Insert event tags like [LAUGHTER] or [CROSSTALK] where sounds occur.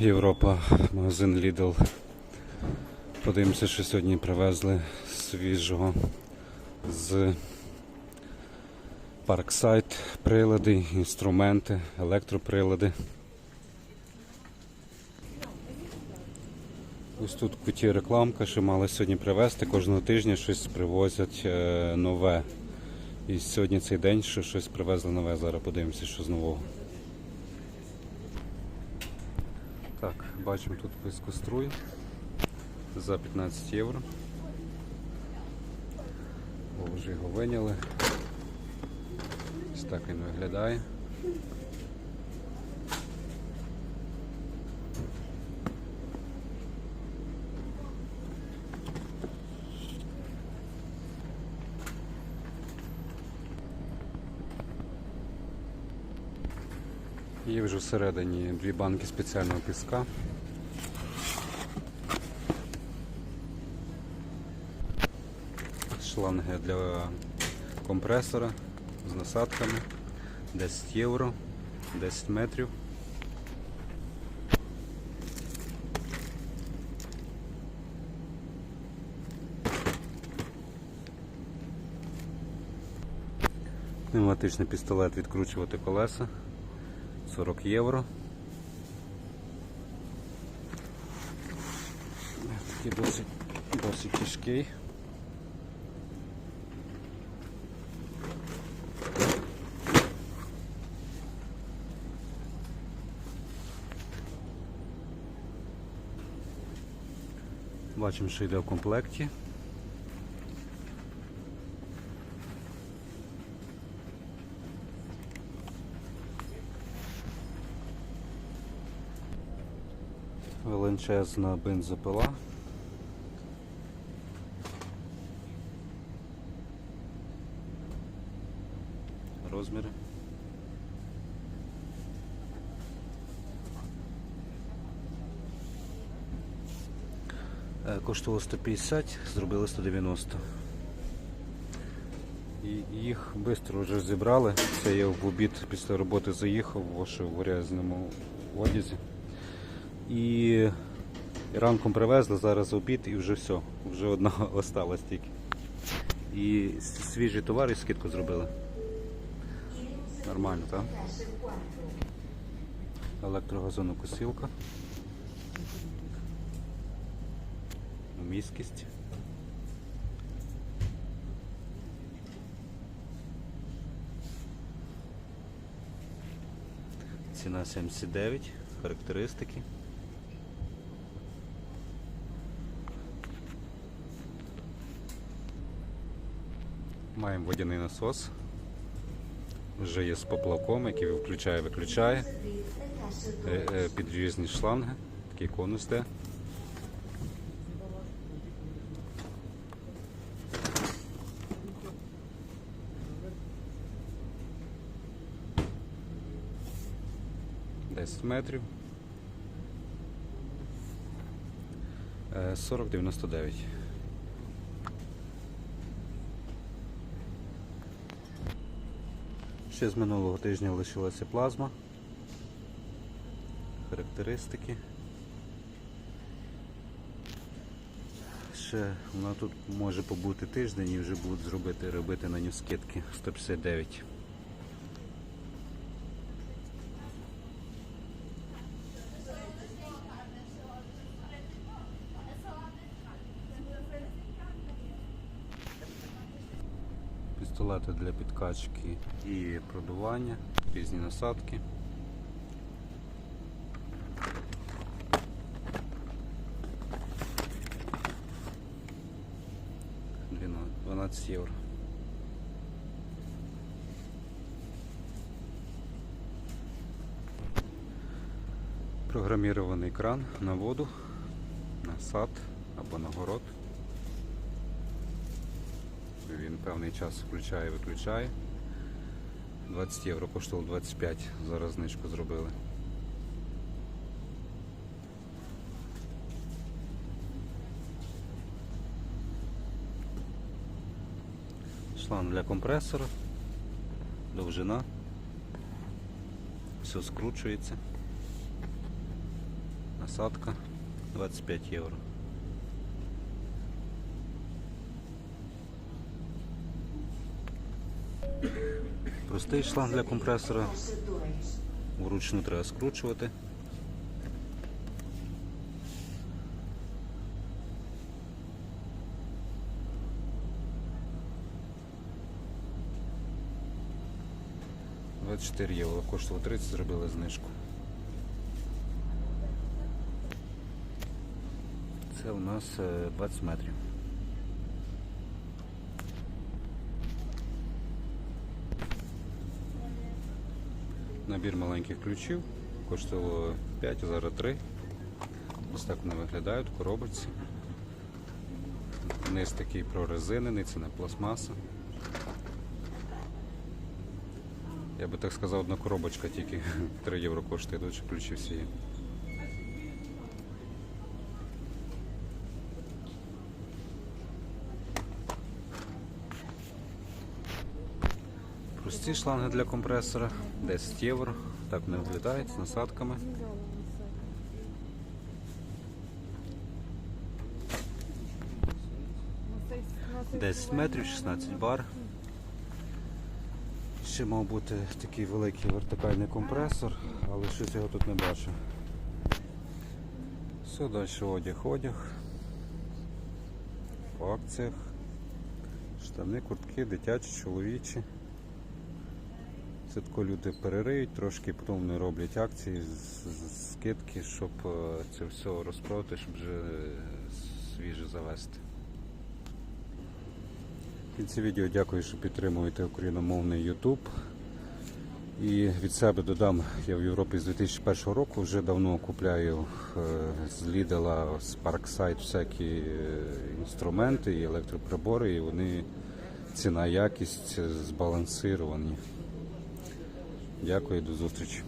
Європа, магазин Lidl. Подивимося, що сьогодні привезли свіжого з Парксайд прилади, інструменти, електроприлади. Ось тут куті рекламка, що мали сьогодні привезти. Кожного тижня щось привозять е, нове. І сьогодні цей день, що щось привезли нове. Зараз подивимося, що з нового. Так, бачимо тут пискоструй за 15 євро. О, вже його виняли. Ось так він виглядає. Є вже всередині дві банки спеціального піска. Шланги для компресора з насадками 10 євро, 10 метрів. Пневматичний пістолет відкручувати колеса 40 євро. Такий досить, досить тяжкий. Бачимо, що йде в комплекті. Величезна бензопила. Розміри. Коштувало 150, зробили 190. І їх швидко вже зібрали. Це я в обід після роботи заїхав, в грязному одязі. І ранком привезли, зараз обід і вже все. Вже одна [LAUGHS] осталась тільки. І свіжий товар і скидку зробили. Нормально, так? Електрогазонокосілка. Міськість. Ціна 79, характеристики. Маємо водяний насос. Вже є з поплавком, який включає, виключає. Е, е, Підрізні шланги, такий конус де. Десять метрів. Е, 40,99. Ще з минулого тижня лишилася плазма. Характеристики. Ще вона тут може побути тиждень і вже будуть зробити робити на нього скидки 159. Пістолети для підкачки і продування, різні насадки. Длина 12 євро. Програмірований кран на воду, на сад або на город. Він певний час включає, виключає. 20 євро коштував 25, зараз знижку зробили. Шланг для компресора, довжина, все скручується. Насадка 25 євро. Простий шланг для компресора. Вручну треба скручувати. Чотири євро коштувало 30, зробили знижку. Це у нас е, 20 метрів. Набір маленьких ключів. Коштувало 5, а зараз 3. Ось так вони виглядають коробочці. Низ такий прорезинений, це не пластмаса. Я би так сказав, одна коробочка тільки [LAUGHS] 3 євро коштує, ключі всі є. Прості шланги для компресора 10 євро. Так вони виглядають з насадками. 10 метрів, 16 бар. Ще мав бути такий великий вертикальний компресор, але щось його тут не бачу. Все, далі одяг, одяг. По акціях. Штани, куртки, дитячі, чоловічі. Тако люди перериють трошки, потім вони роблять акції, скидки, щоб е, це все розпродати, щоб вже е, свіже завести. В кінці відео дякую, що підтримуєте україномовний YouTube. І від себе додам, я в Європі з 2001 року вже давно купляю е, з Lidl, з Parkside всякі інструменти і електроприбори, і вони ціна якість збалансировані. Дякую, до зустрічі.